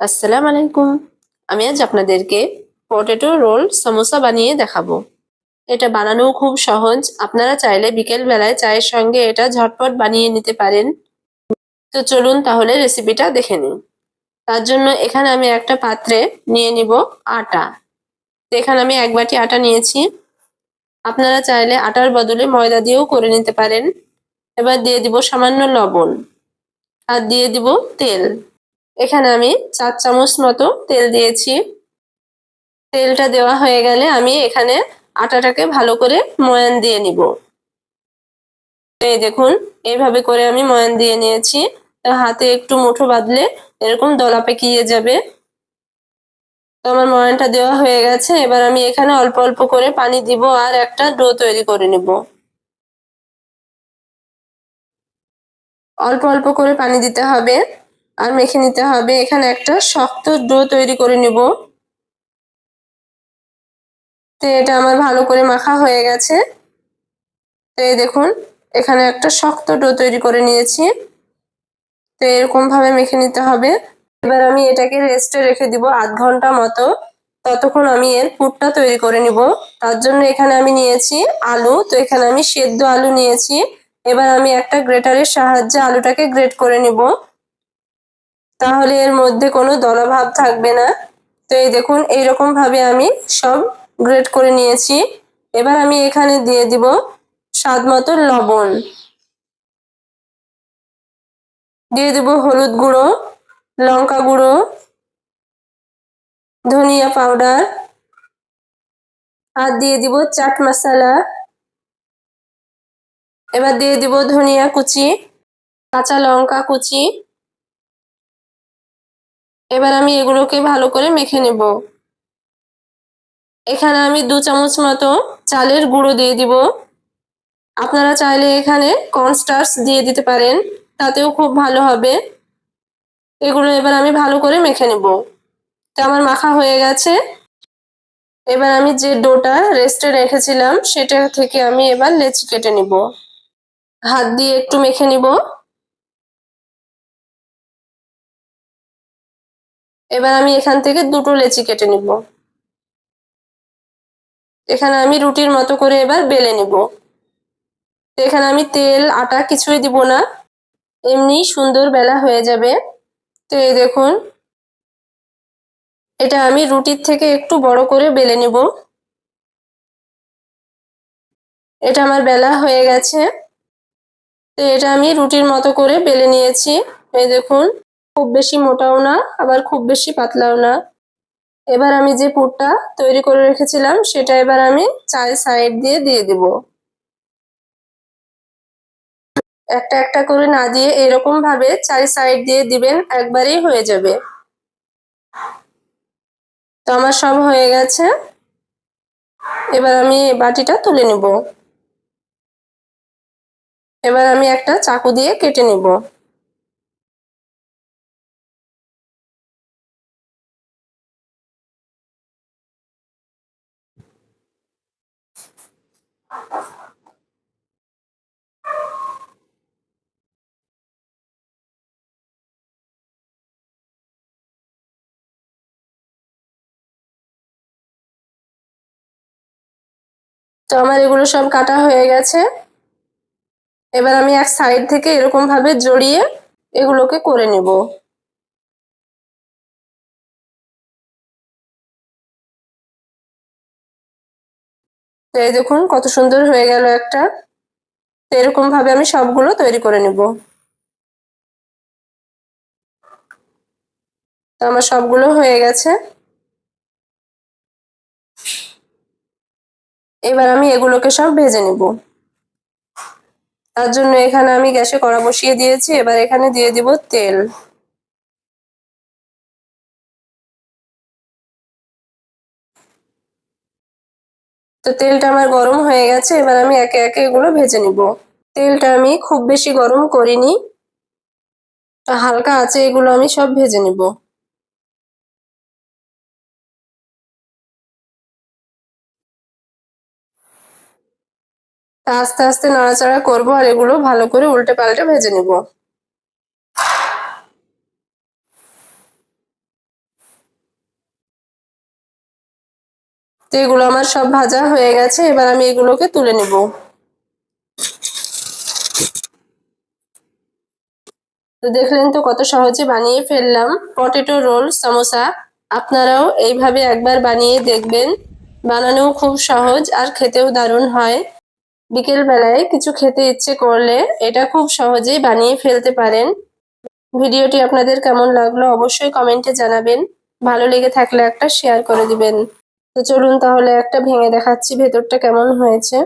আসসালামু আলাইকুম। আমি আজ আপনাদেরকে পটেটো রোল সমোসা বানিয়ে দেখাবো। এটা বানানোও খুব সহজ। আপনারা চাইলে বিকেল বেলায় চায়ের সঙ্গে এটা ঝটপট বানিয়ে নিতে পারেন। তো চলুন তাহলে রেসিপিটা দেখে নিন তার জন্য এখানে আমি একটা পাত্রে নিয়ে নিব আটা। তো এখানে আমি এক বাটি আটা নিয়েছি। আপনারা চাইলে আটার বদলে ময়দা দিয়েও করে নিতে পারেন। এবার দিয়ে দিব সামান্য লবণ। আর দিয়ে দিব তেল। এখানে আমি চার চামচ মতো তেল দিয়েছি। তেলটা দেওয়া হয়ে গেলে আমি এখানে আটাটাকে ভালো করে ময়ান দিয়ে নিব। এই দেখুন, এইভাবে করে আমি ময়ান দিয়ে নিয়েছি। হাতে একটু মুঠো বাঁধলে এরকম দলা পেকিয়ে যাবে। তো আমার ময়ানটা দেওয়া হয়ে গেছে। এবার আমি এখানে অল্প অল্প করে পানি দিব আর একটা ডো তৈরি করে নিব। অল্প অল্প করে পানি দিতে হবে। আর মেখে নিতে হবে। এখানে একটা শক্ত ডো তৈরি করে নিব। তো এটা আমার ভালো করে মাখা হয়ে গেছে। তো এই দেখুন, এখানে একটা শক্ত ডো তৈরি করে নিয়েছি। তো এরকম ভাবে মেখে নিতে হবে। এবার আমি এটাকে রেস্টে রেখে দিব আধ ঘণ্টা মতো। ততক্ষণ আমি এর পুরটা তৈরি করে নিব। তার জন্য এখানে আমি নিয়েছি আলু। তো এখানে আমি সেদ্ধ আলু নিয়েছি। এবার আমি একটা গ্রেটারের সাহায্যে আলুটাকে গ্রেট করে নিব। তাহলে এর মধ্যে কোনো দলাভাব থাকবে না। তো এই দেখুন এইরকম ভাবে আমি সব গ্রেড করে নিয়েছি। এবার আমি এখানে দিয়ে দিব স্বাদ মতো লবণ। দিয়ে দেব হলুদ গুঁড়ো, লঙ্কা গুঁড়ো, ধনিয়া পাউডার, আর দিয়ে দিব চাট মশলা। এবার দিয়ে দিব ধনিয়া কুচি, কাঁচা লঙ্কা কুচি এবার আমি এগুলোকে ভালো করে মেখে নেব। এখানে আমি দু চামচ মতো চালের গুঁড়ো দিয়ে দিব। আপনারা চাইলে এখানে কর্নস্টার্চ দিয়ে দিতে পারেন, তাতেও খুব ভালো হবে। এগুলো এবার আমি ভালো করে মেখে নেব। তো আমার মাখা হয়ে গেছে। এবার আমি যে ডোটা রেস্টে রেখেছিলাম, সেটা থেকে আমি এবার লেচি কেটে নিব। হাত দিয়ে একটু মেখে নিব। এবার আমি এখান থেকে দুটো লেচি কেটে নিব। এখানে আমি রুটির মতো করে এবার বেলে নিব। এখানে আমি তেল, আটা কিছুই দিব না। এমনি সুন্দর বেলা হয়ে যাবে। তো এই দেখুন, এটা আমি রুটির থেকে একটু বড় করে বেলে নিব। এটা আমার বেলা হয়ে গেছে। তো এটা আমি রুটির মতো করে বেলে নিয়েছি। এই দেখুন খুব বেশি মোটাও না, আবার খুব বেশি পাতলাও না। এবার আমি যে পুরটা তৈরি করে রেখেছিলাম, সেটা এবার আমি চার সাইড দিয়ে দিয়ে দেব। একটা একটা করে না দিয়ে এরকম ভাবে চার সাইড দিয়ে দিবেন, একবারেই হয়ে যাবে। তো আমার সব হয়ে গেছে। এবার আমি বাটিটা তুলে নেব। এবার আমি একটা চাকু দিয়ে কেটে নেব। তো আমার এগুলো সব কাটা হয়ে গেছে। এবার আমি এক সাইড থেকে এরকম ভাবে জড়িয়ে এগুলোকে করে নেব। তো এই দেখুন, কত সুন্দর হয়ে গেল একটা। তো এরকম ভাবে আমি সবগুলো তৈরি করে নেব। তো আমার সবগুলো হয়ে গেছে। এবার আমি এগুলোকে সব ভেজে নেব। তার জন্য এখানে আমি গ্যাসে কড়া বসিয়ে দিয়েছি। এবার এখানে দিয়ে দিব তেল। তো তেলটা আমার গরম হয়ে গেছে, এবার আমি একে একে এগুলো ভেজে নিব। তেলটা আমি খুব বেশি গরম করিনি। হালকা আছে এগুলো আমি সব ভেজে নিব। আস্তে আস্তে নাড়াচাড়া করব আর এগুলো ভালো করে উল্টে পাল্টে ভেজে নিব। তো এগুলো আমার সব ভাজা হয়ে গেছে, এবার আমি এগুলোকে তুলে নেব। তো দেখলেন তো কত সহজে বানিয়ে ফেললাম। পটেটো রোল, সমোসা, আপনারাও এইভাবে একবার বানিয়ে দেখবেন। বানানোও খুব সহজ আর খেতেও দারুণ হয়। বিকেল বেলায় কিছু খেতে ইচ্ছে করলে এটা খুব সহজেই বানিয়ে ফেলতে পারেন। ভিডিওটি আপনাদের কেমন লাগল অবশ্যই কমেন্টে জানাবেন। ভালো লেগে থাকলে একটা শেয়ার করে দিবেন। তো চলুন তাহলে একটা ভেঙে দেখাচ্ছি ভেতরটা কেমন হয়েছে।